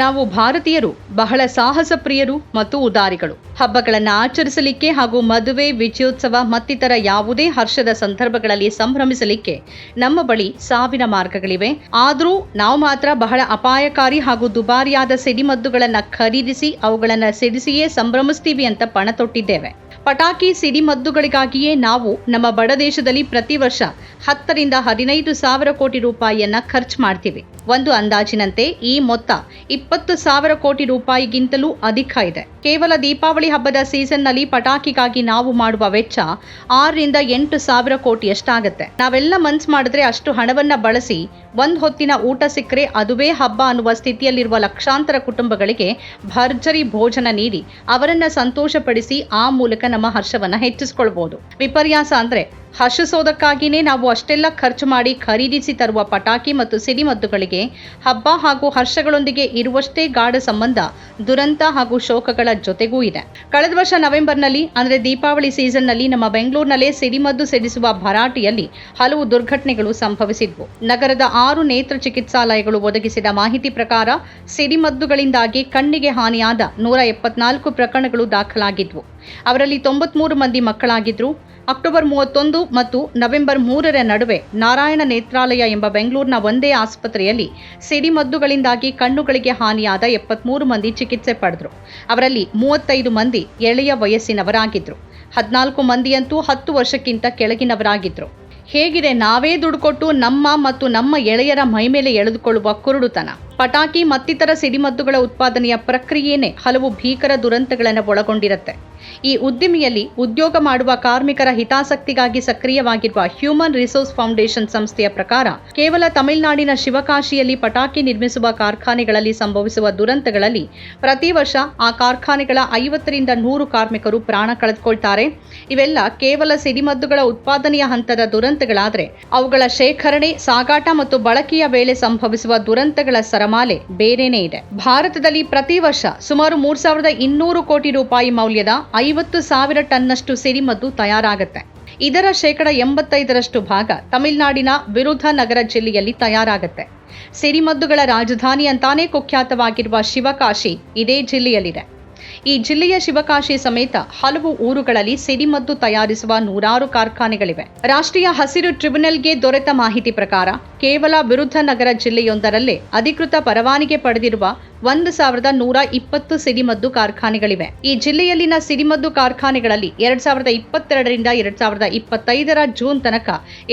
ನಾವು ಭಾರತೀಯರು, ಬಹಳ ಸಾಹಸ ಪ್ರಿಯರು ಮತ್ತು ಉದಾರಿಗಳು. ಹಬ್ಬಗಳನ್ನು ಆಚರಿಸಲಿಕ್ಕೆ ಹಾಗೂ ಮದುವೆ, ವಿಜಯೋತ್ಸವ ಮತ್ತಿತರ ಯಾವುದೇ ಹರ್ಷದ ಸಂದರ್ಭಗಳಲ್ಲಿ ಸಂಭ್ರಮಿಸಲಿಕ್ಕೆ ನಮ್ಮ ಬಳಿ ಸಾವಿನ ಮಾರ್ಗಗಳಿವೆ. ಆದರೂ ನಾವು ಮಾತ್ರ ಬಹಳ ಅಪಾಯಕಾರಿ ಹಾಗೂ ದುಬಾರಿಯಾದ ಸಿಡಿಮದ್ದುಗಳನ್ನು ಖರೀದಿಸಿ ಅವುಗಳನ್ನು ಸಿಡಿಸಿಯೇ ಸಂಭ್ರಮಿಸ್ತೀವಿ ಅಂತ ಪಣ ತೊಟ್ಟಿದ್ದೇವೆ. ಪಟಾಕಿ ಸಿಡಿಮದ್ದುಗಳಿಗಾಗಿಯೇ ನಾವು ನಮ್ಮ ಬಡ ದೇಶದಲ್ಲಿ ಪ್ರತಿ ವರ್ಷ ಹತ್ತರಿಂದ ಹದಿನೈದು ಸಾವಿರ ಕೋಟಿ ರೂಪಾಯಿಯನ್ನ ಖರ್ಚು ಮಾಡ್ತೀವಿ. ಒಂದು ಅಂದಾಜಿನಂತೆ, ಈ ಮೊತ್ತ ಇಪ್ಪತ್ತು ಸಾವಿರ ಕೋಟಿ ರೂಪಾಯಿಗಿಂತಲೂ ಅಧಿಕ ಇದೆ. ಕೇವಲ ದೀಪಾವಳಿ ಹಬ್ಬದ ಸೀಸನ್ನಲ್ಲಿ ಪಟಾಕಿಗಾಗಿ ನಾವು ಮಾಡುವ ವೆಚ್ಚ ಆರರಿಂದ ಎಂಟು ಸಾವಿರ ಕೋಟಿಯಷ್ಟಾಗತ್ತೆ. ನಾವೆಲ್ಲ ಮನ್ಸ್ ಮಾಡಿದ್ರೆ ಅಷ್ಟು ಹಣವನ್ನ ಬಳಸಿ ಒಂದು ಹೊತ್ತಿನ ಊಟ ಸಿಕ್ಕರೆ ಅದುವೇ ಹಬ್ಬ ಅನ್ನುವ ಸ್ಥಿತಿಯಲ್ಲಿರುವ ಲಕ್ಷಾಂತರ ಕುಟುಂಬಗಳಿಗೆ ಭರ್ಜರಿ ಭೋಜನ ನೀಡಿ, ಅವರನ್ನ ಸಂತೋಷಪಡಿಸಿ ಆ ಮೂಲಕ ನಮ್ಮ ಹರ್ಷವನ್ನ ಹೆಚ್ಚಿಸಿಕೊಳ್ಬಹುದು ವಿಪರ್ಯಾಸ ಅಂದ್ರೆ ಹರ್ಷಿಸೋದಕ್ಕಾಗಿಯೇ ನಾವು ಅಷ್ಟೆಲ್ಲ ಖರ್ಚು ಮಾಡಿ ಖರೀದಿಸಿ ತರುವ ಪಟಾಕಿ ಮತ್ತು ಸಿಡಿಮದ್ದುಗಳಿಗೆ ಹಬ್ಬ ಹಾಗೂ ಹರ್ಷಗಳೊಂದಿಗೆ ಇರುವಷ್ಟೇ ಗಾಢ ಸಂಬಂಧ, ದುರಂತ ಹಾಗೂ ಶೋಕಗಳ ಜೊತೆಗೂ ಇದೆ. ಕಳೆದ ವರ್ಷ ನವೆಂಬರ್ನಲ್ಲಿ, ಅಂದರೆ ದೀಪಾವಳಿ ಸೀಸನ್ನಲ್ಲಿ ನಮ್ಮ ಬೆಂಗಳೂರಿನಲ್ಲೇ ಸಿಡಿಮದ್ದು ಸಿಡಿಸುವ ಭರಾಟೆಯಲ್ಲಿ ಹಲವು ದುರ್ಘಟನೆಗಳು ಸಂಭವಿಸಿದ್ವು. ನಗರದ ಆರು ನೇತ್ರ ಚಿಕಿತ್ಸಾಲಯಗಳು ಒದಗಿಸಿದ ಮಾಹಿತಿ ಪ್ರಕಾರ ಸಿಡಿಮದ್ದುಗಳಿಂದಾಗಿ ಕಣ್ಣಿಗೆ ಹಾನಿಯಾದ ನೂರ ಎಪ್ಪತ್ನಾಲ್ಕು ಪ್ರಕರಣಗಳು ದಾಖಲಾಗಿದ್ವು. ಅವರಲ್ಲಿ ತೊಂಬತ್ಮೂರು ಮಂದಿ ಮಕ್ಕಳಾಗಿದ್ರು. ಅಕ್ಟೋಬರ್ ಮೂವತ್ತೊಂದು ಮತ್ತು ನವೆಂಬರ್ ಮೂರರ ನಡುವೆ ನಾರಾಯಣ ನೇತ್ರಾಲಯ ಎಂಬ ಬೆಂಗಳೂರಿನ ಒಂದೇ ಆಸ್ಪತ್ರೆಯಲ್ಲಿ ಸಿಡಿಮದ್ದುಗಳಿಂದಾಗಿ ಕಣ್ಣುಗಳಿಗೆ ಹಾನಿಯಾದ ಎಪ್ಪತ್ಮೂರು ಮಂದಿ ಚಿಕಿತ್ಸೆ ಪಡೆದರು. ಅವರಲ್ಲಿ ಮೂವತ್ತೈದು ಮಂದಿ ಎಳೆಯ ವಯಸ್ಸಿನವರಾಗಿದ್ದರು. ಹದಿನಾಲ್ಕು ಮಂದಿಯಂತೂ ಹತ್ತು ವರ್ಷಕ್ಕಿಂತ ಕೆಳಗಿನವರಾಗಿದ್ದರು. ಹೇಗಿದೆ ನಾವೇ ದುಡ್ಡು ಕೊಟ್ಟು ನಮ್ಮ ಮತ್ತು ನಮ್ಮ ಎಳೆಯರ ಮೈಮೇಲೆ ಎಳೆದುಕೊಳ್ಳುವ ಕುರುಡುತನ? ಪಟಾಕಿ ಮತ್ತಿತರ ಸಿಡಿಮದ್ದುಗಳ ಉತ್ಪಾದನೆಯ ಪ್ರಕ್ರಿಯೆನೇ ಹಲವು ಭೀಕರ ದುರಂತಗಳನ್ನು ಒಳಗೊಂಡಿರುತ್ತೆ. ಈ ಉದ್ದಿಮೆಯಲ್ಲಿ ಉದ್ಯೋಗ ಮಾಡುವ ಕಾರ್ಮಿಕರ ಹಿತಾಸಕ್ತಿಗಾಗಿ ಸಕ್ರಿಯವಾಗಿರುವ ಹ್ಯೂಮನ್ ರಿಸೋರ್ಸ್ ಫೌಂಡೇಶನ್ ಸಂಸ್ಥೆಯ ಪ್ರಕಾರ ಕೇವಲ ತಮಿಳುನಾಡಿನ ಶಿವಕಾಶಿಯಲ್ಲಿ ಪಟಾಕಿ ನಿರ್ಮಿಸುವ ಕಾರ್ಖಾನೆಗಳಲ್ಲಿ ಸಂಭವಿಸುವ ದುರಂತಗಳಲ್ಲಿ ಪ್ರತಿ ವರ್ಷ ಆ ಕಾರ್ಖಾನೆಗಳ ಐವತ್ತರಿಂದ ನೂರು ಕಾರ್ಮಿಕರು ಪ್ರಾಣ ಕಳೆದುಕೊಳ್ತಾರೆ. ಇವೆಲ್ಲ ಕೇವಲ ಸಿಡಿಮದ್ದುಗಳ ಉತ್ಪಾದನೆಯ ಹಂತದ ದುರಂತಗಳಾದರೆ ಅವುಗಳ ಶೇಖರಣೆ, ಸಾಗಾಟ ಮತ್ತು ಬಳಕೆಯ ವೇಳೆ ಸಂಭವಿಸುವ ದುರಂತಗಳ ಸರಮಾಲೆ ಬೇರೆನೇ ಇದೆ. ಭಾರತದಲ್ಲಿ ಪ್ರತಿ ವರ್ಷ ಸುಮಾರು ಮೂರು ಸಾವಿರದ ಇನ್ನೂರು ಕೋಟಿ ರೂಪಾಯಿ ಮೌಲ್ಯದ ಐವತ್ತು ಸಾವಿರ ಟನ್ನಷ್ಟು ಸಿರಿಮದ್ದು ತಯಾರಾಗುತ್ತೆ. ಇದರ ಶೇಕಡ ಎಂಬತ್ತೈದರಷ್ಟು ಭಾಗ ತಮಿಳುನಾಡಿನ ವಿರುಧನಗರ ಜಿಲ್ಲೆಯಲ್ಲಿ ತಯಾರಾಗುತ್ತೆ. ಸಿರಿಮದ್ದುಗಳ ರಾಜಧಾನಿ ಅಂತಾನೇ ಕುಖ್ಯಾತವಾಗಿರುವ ಶಿವಕಾಶಿ ಇದೇ ಜಿಲ್ಲೆಯಲ್ಲಿದೆ. ಈ ಜಿಲ್ಲೆಯ ಶಿವಕಾಶಿ ಸಮೇತ ಹಲವು ಊರುಗಳಲ್ಲಿ ಸಿಡಿಮದ್ದು ತಯಾರಿಸುವ ನೂರಾರು ಕಾರ್ಖಾನೆಗಳಿವೆ. ರಾಷ್ಟ್ರೀಯ ಹಸಿರು ಟ್ರಿಬ್ಯುನಲ್ಗೆ ದೊರೆತ ಮಾಹಿತಿ ಪ್ರಕಾರ ಕೇವಲ ವಿರುದ್ಧನಗರ ಜಿಲ್ಲೆಯೊಂದರಲ್ಲೇ ಅಧಿಕೃತ ಪರವಾನಿಗೆ ಪಡೆದಿರುವ ಒಂದು ಸಾವಿರದ ನೂರ ಇಪ್ಪತ್ತು ಸಿಡಿಮದ್ದು ಕಾರ್ಖಾನೆಗಳಿವೆ. ಈ ಜಿಲ್ಲೆಯಲ್ಲಿನ ಸಿಡಿಮದ್ದು ಕಾರ್ಖಾನೆಗಳಲ್ಲಿ ಎರಡ್ ಸಾವಿರದ ಇಪ್ಪತ್ತೆರಡರಿಂದ ಎರಡ್ ಸಾವಿರದ ಇಪ್ಪತ್ತೈದರ ಜೂನ್ ತನಕ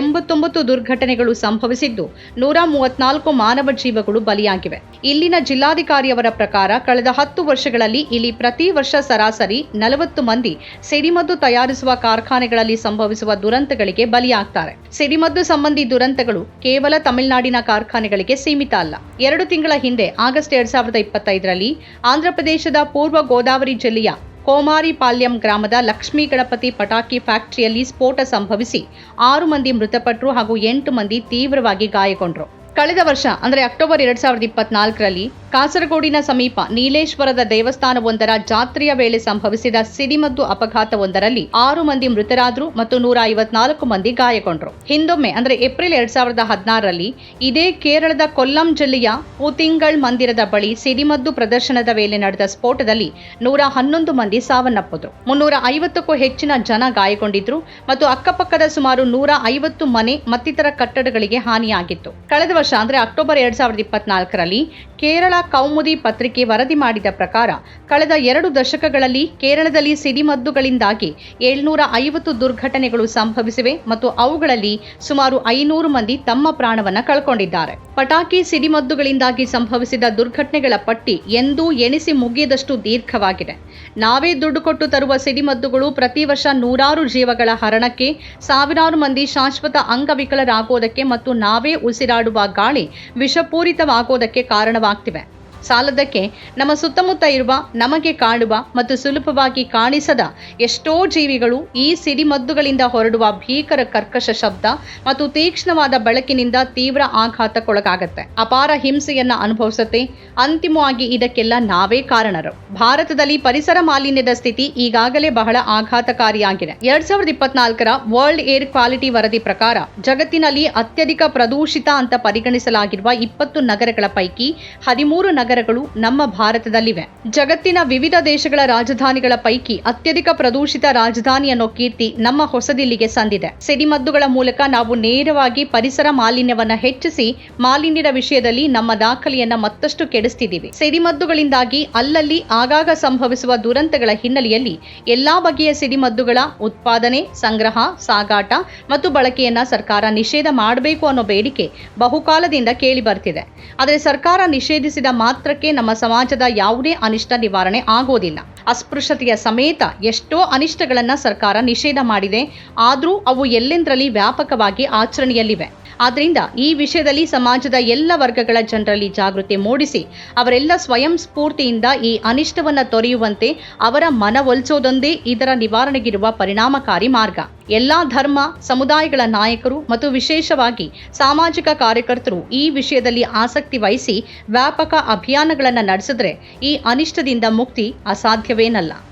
ಎಂಬತ್ತೊಂಬತ್ತು ದುರ್ಘಟನೆಗಳು ಸಂಭವಿಸಿದ್ದು, ನೂರ ಮೂವತ್ನಾಲ್ಕು ಮಾನವ ಜೀವಗಳು ಬಲಿಯಾಗಿವೆ. ಇಲ್ಲಿನ ಜಿಲ್ಲಾಧಿಕಾರಿಯವರ ಪ್ರಕಾರ ಕಳೆದ ಹತ್ತು ವರ್ಷಗಳಲ್ಲಿ ಇಲ್ಲಿ ಪ್ರತಿ ವರ್ಷ ಸರಾಸರಿ ನಲವತ್ತು ಮಂದಿ ಸಿಡಿಮದ್ದು ತಯಾರಿಸುವ ಕಾರ್ಖಾನೆಗಳಲ್ಲಿ ಸಂಭವಿಸುವ ದುರಂತಗಳಿಗೆ ಬಲಿಯಾಗ್ತಾರೆ. ಸಿಡಿಮದ್ದು ಸಂಬಂಧಿ ದುರಂತಗಳು ಕೇವಲ ತಮಿಳುನಾಡಿನ ಕಾರ್ಖಾನೆಗಳಿಗೆ ಸೀಮಿತ ಅಲ್ಲ. ಎರಡು ತಿಂಗಳ ಹಿಂದೆ ಆಗಸ್ಟ್ ಎರಡ್ ಸಾವಿರದ ಇಪ್ಪತ್ತೈದರಲ್ಲಿ ಆಂಧ್ರಪ್ರದೇಶದ ಪೂರ್ವ ಗೋದಾವರಿ ಜಿಲ್ಲೆಯ ಕೋಮಾರಿಪಾಲ್ಯಂ ಗ್ರಾಮದ ಲಕ್ಷ್ಮೀ ಗಣಪತಿ ಪಟಾಕಿ ಫ್ಯಾಕ್ಟರಿಯಲ್ಲಿ ಸ್ಫೋಟ ಸಂಭವಿಸಿ ಆರು ಮಂದಿ ಮೃತಪಟ್ಟರು ಹಾಗೂ ಎಂಟು ಮಂದಿ ತೀವ್ರವಾಗಿ ಗಾಯಗೊಂಡರು. ಕಳೆದ ವರ್ಷ, ಅಂದರೆ ಅಕ್ಟೋಬರ್ ಎರಡ್ ಸಾವಿರದ ಇಪ್ಪತ್ನಾಲ್ಕರಲ್ಲಿ ಕಾಸರಗೋಡಿನ ಸಮೀಪ ನೀಲೇಶ್ವರದ ದೇವಸ್ಥಾನವೊಂದರ ಜಾತ್ರೆಯ ವೇಳೆ ಸಂಭವಿಸಿದ ಸಿಡಿಮದ್ದು ಅಪಘಾತವೊಂದರಲ್ಲಿ ಆರು ಮಂದಿ ಮೃತರಾದರು ಮತ್ತು ನೂರ ಐವತ್ನಾಲ್ಕು ಮಂದಿ ಗಾಯಗೊಂಡರು. ಹಿಂದೊಮ್ಮೆ, ಅಂದರೆ ಏಪ್ರಿಲ್ ಎರಡ್ ಸಾವಿರದ ಹದಿನಾರರಲ್ಲಿ ಇದೇ ಕೇರಳದ ಕೊಲ್ಲಂ ಜಿಲ್ಲೆಯ ಪೂತಿಂಗಳ್ ಮಂದಿರದ ಬಳಿ ಸಿಡಿಮದ್ದು ಪ್ರದರ್ಶನದ ವೇಳೆ ನಡೆದ ಸ್ಫೋಟದಲ್ಲಿ ನೂರ ಹನ್ನೊಂದು ಮಂದಿ ಸಾವನ್ನಪ್ಪಿದ್ರು. ಮುನ್ನೂರ ಐವತ್ತಕ್ಕೂ ಹೆಚ್ಚಿನ ಜನ ಗಾಯಗೊಂಡಿದ್ರು ಮತ್ತು ಅಕ್ಕಪಕ್ಕದ ಸುಮಾರು ನೂರ ಐವತ್ತು ಮನೆ ಮತ್ತಿತರ ಕಟ್ಟಡಗಳಿಗೆ ಹಾನಿಯಾಗಿತ್ತು. ಕಳೆದ ವರ್ಷ ಅಂದರೆ ಅಕ್ಟೋಬರ್ ಎರಡು ಸಾವಿರದ ಇಪ್ಪತ್ನಾಲ್ಕರಲ್ಲಿ ಕೇರಳ ಕೌಮುದಿ ಪತ್ರಿಕೆ ವರದಿ ಮಾಡಿದ ಪ್ರಕಾರ, ಕಳೆದ ಎರಡು ದಶಕಗಳಲ್ಲಿ ಕೇರಳದಲ್ಲಿ ಸಿಡಿಮದ್ದುಗಳಿಂದಾಗಿ ಏಳ್ನೂರ ಐವತ್ತು ದುರ್ಘಟನೆಗಳು ಸಂಭವಿಸಿವೆ ಮತ್ತು ಅವುಗಳಲ್ಲಿ ಸುಮಾರು ಐನೂರು ಮಂದಿ ತಮ್ಮ ಪ್ರಾಣವನ್ನು ಕಳ್ಕೊಂಡಿದ್ದಾರೆ. ಪಟಾಕಿ ಸಿಡಿಮದ್ದುಗಳಿಂದಾಗಿ ಸಂಭವಿಸಿದ ದುರ್ಘಟನೆಗಳ ಪಟ್ಟಿ ಎಂದೂ ಎಣಿಸಿ ಮುಗಿಯದಷ್ಟು ದೀರ್ಘವಾಗಿದೆ. ನಾವೇ ದುಡ್ಡು ಕೊಟ್ಟು ತರುವ ಸಿಡಿಮದ್ದುಗಳು ಪ್ರತಿ ವರ್ಷ ನೂರಾರು ಜೀವಗಳ ಹರಣಕ್ಕೆ, ಸಾವಿರಾರು ಮಂದಿ ಶಾಶ್ವತ ಅಂಗವಿಕಲರಾಗೋದಕ್ಕೆ ಮತ್ತು ನಾವೇ ಉಸಿರಾಡುವ ಗಾಳಿ ವಿಷಪೂರಿತವಾಗೋದಕ್ಕೆ ಕಾರಣವಾಗ್ತಿವೆ. ಸಾಲದಕ್ಕೆ ನಮ್ಮ ಸುತ್ತಮುತ್ತ ಇರುವ ನಮಗೆ ಕಾಣುವ ಮತ್ತು ಸುಲಭವಾಗಿ ಕಾಣಿಸದ ಎಷ್ಟೋ ಜೀವಿಗಳು ಈ ಸಿಡಿಮದ್ದುಗಳಿಂದ ಹೊರಡುವ ಭೀಕರ ಕರ್ಕಶ ಶಬ್ದ ಮತ್ತು ತೀಕ್ಷ್ಣವಾದ ಬೆಳಕಿನಿಂದ ತೀವ್ರ ಆಘಾತಕ್ಕೊಳಗಾಗತ್ತೆ. ಅಪಾರ ಹಿಂಸೆಯನ್ನ ಅನುಭವಿಸುತ್ತೆ. ಅಂತಿಮವಾಗಿ ಇದಕ್ಕೆಲ್ಲ ನಾವೇ ಕಾರಣರು. ಭಾರತದಲ್ಲಿ ಪರಿಸರ ಮಾಲಿನ್ಯದ ಸ್ಥಿತಿ ಈಗಾಗಲೇ ಬಹಳ ಆಘಾತಕಾರಿಯಾಗಿದೆ. ಎರಡ್ ಸಾವಿರದ ಇಪ್ಪತ್ನಾಲ್ಕರ ವರ್ಲ್ಡ್ ಏರ್ ಕ್ವಾಲಿಟಿ ವರದಿ ಪ್ರಕಾರ ಜಗತ್ತಿನಲ್ಲಿ ಅತ್ಯಧಿಕ ಪ್ರದೂಷಿತ ಅಂತ ಪರಿಗಣಿಸಲಾಗಿರುವ ಇಪ್ಪತ್ತು ನಗರಗಳ ಪೈಕಿ ಹದಿಮೂರು ನಗರಗಳು ನಮ್ಮ ಭಾರತದಲ್ಲಿವೆ. ಜಗತ್ತಿನ ವಿವಿಧ ದೇಶಗಳ ರಾಜಧಾನಿಗಳ ಪೈಕಿ ಅತ್ಯಧಿಕ ಪ್ರದೂಷಿತ ರಾಜಧಾನಿ ಅನ್ನೋ ಕೀರ್ತಿ ನಮ್ಮ ಹೊಸದಿಲ್ಲಿಗೆ ಸಂದಿದೆ. ಸಿಡಿಮದ್ದುಗಳ ಮೂಲಕ ನಾವು ನೇರವಾಗಿ ಪರಿಸರ ಮಾಲಿನ್ಯವನ್ನ ಹೆಚ್ಚಿಸಿ ಮಾಲಿನ್ಯದ ವಿಷಯದಲ್ಲಿ ನಮ್ಮ ದಾಖಲೆಯನ್ನ ಮತ್ತಷ್ಟು ಕೆಡಿಸ್ತಿದ್ದೀವಿ. ಸಿಡಿಮದ್ದುಗಳಿಂದಾಗಿ ಅಲ್ಲಲ್ಲಿ ಆಗಾಗ ಸಂಭವಿಸುವ ದುರಂತಗಳ ಹಿನ್ನೆಲೆಯಲ್ಲಿ ಎಲ್ಲಾ ಬಗೆಯ ಸಿಡಿಮದ್ದುಗಳ ಉತ್ಪಾದನೆ, ಸಂಗ್ರಹ, ಸಾಗಾಟ ಮತ್ತು ಬಳಕೆಯನ್ನ ಸರ್ಕಾರ ನಿಷೇಧ ಮಾಡಬೇಕು ಅನ್ನೋ ಬೇಡಿಕೆ ಬಹುಕಾಲದಿಂದ ಕೇಳಿ ಬರ್ತಿದೆ. ಆದರೆ ಸರ್ಕಾರ ನಿಷೇಧಿಸಿದ ಮಾತ್ರಕ್ಕೆ ನಮ್ಮ ಸಮಾಜದ ಯಾವುದೇ ಅನಿಷ್ಟ ನಿವಾರಣೆ ಆಗೋದಿಲ್ಲ. ಅಸ್ಪೃಶ್ಯತೆಯ ಸಮೇತ ಎಷ್ಟೋ ಅನಿಷ್ಟಗಳನ್ನ ಸರ್ಕಾರ ನಿಷೇಧ ಮಾಡಿದೆ. ಆದರೂ ಅವು ಎಲ್ಲೆಂದರಲ್ಲಿ ವ್ಯಾಪಕವಾಗಿ ಆಚರಣೆಯಲ್ಲಿವೆ. ಆದ್ರಿಂದ ಈ ವಿಷಯದಲ್ಲಿ ಸಮಾಜದ ಎಲ್ಲ ವರ್ಗಗಳ ಜನರಲ್ಲಿ ಜಾಗೃತಿ ಮೂಡಿಸಿ, ಅವರೆಲ್ಲ ಸ್ವಯಂ ಸ್ಫೂರ್ತಿಯಿಂದ ಈ ಅನಿಷ್ಟವನ್ನು ತೊರೆಯುವಂತೆ ಅವರ ಮನವೊಲಿಸೋದೊಂದೇ ಇದರ ನಿವಾರಣೆಗಿರುವ ಪರಿಣಾಮಕಾರಿ ಮಾರ್ಗ. ಎಲ್ಲ ಧರ್ಮ, ಸಮುದಾಯಗಳ ನಾಯಕರು ಮತ್ತು ವಿಶೇಷವಾಗಿ ಸಾಮಾಜಿಕ ಕಾರ್ಯಕರ್ತರು ಈ ವಿಷಯದಲ್ಲಿ ಆಸಕ್ತಿ ವಹಿಸಿ ವ್ಯಾಪಕ ಅಭಿಯಾನಗಳನ್ನು ನಡೆಸಿದ್ರೆ ಈ ಅನಿಷ್ಟದಿಂದ ಮುಕ್ತಿ ಅಸಾಧ್ಯವೇನಲ್ಲ.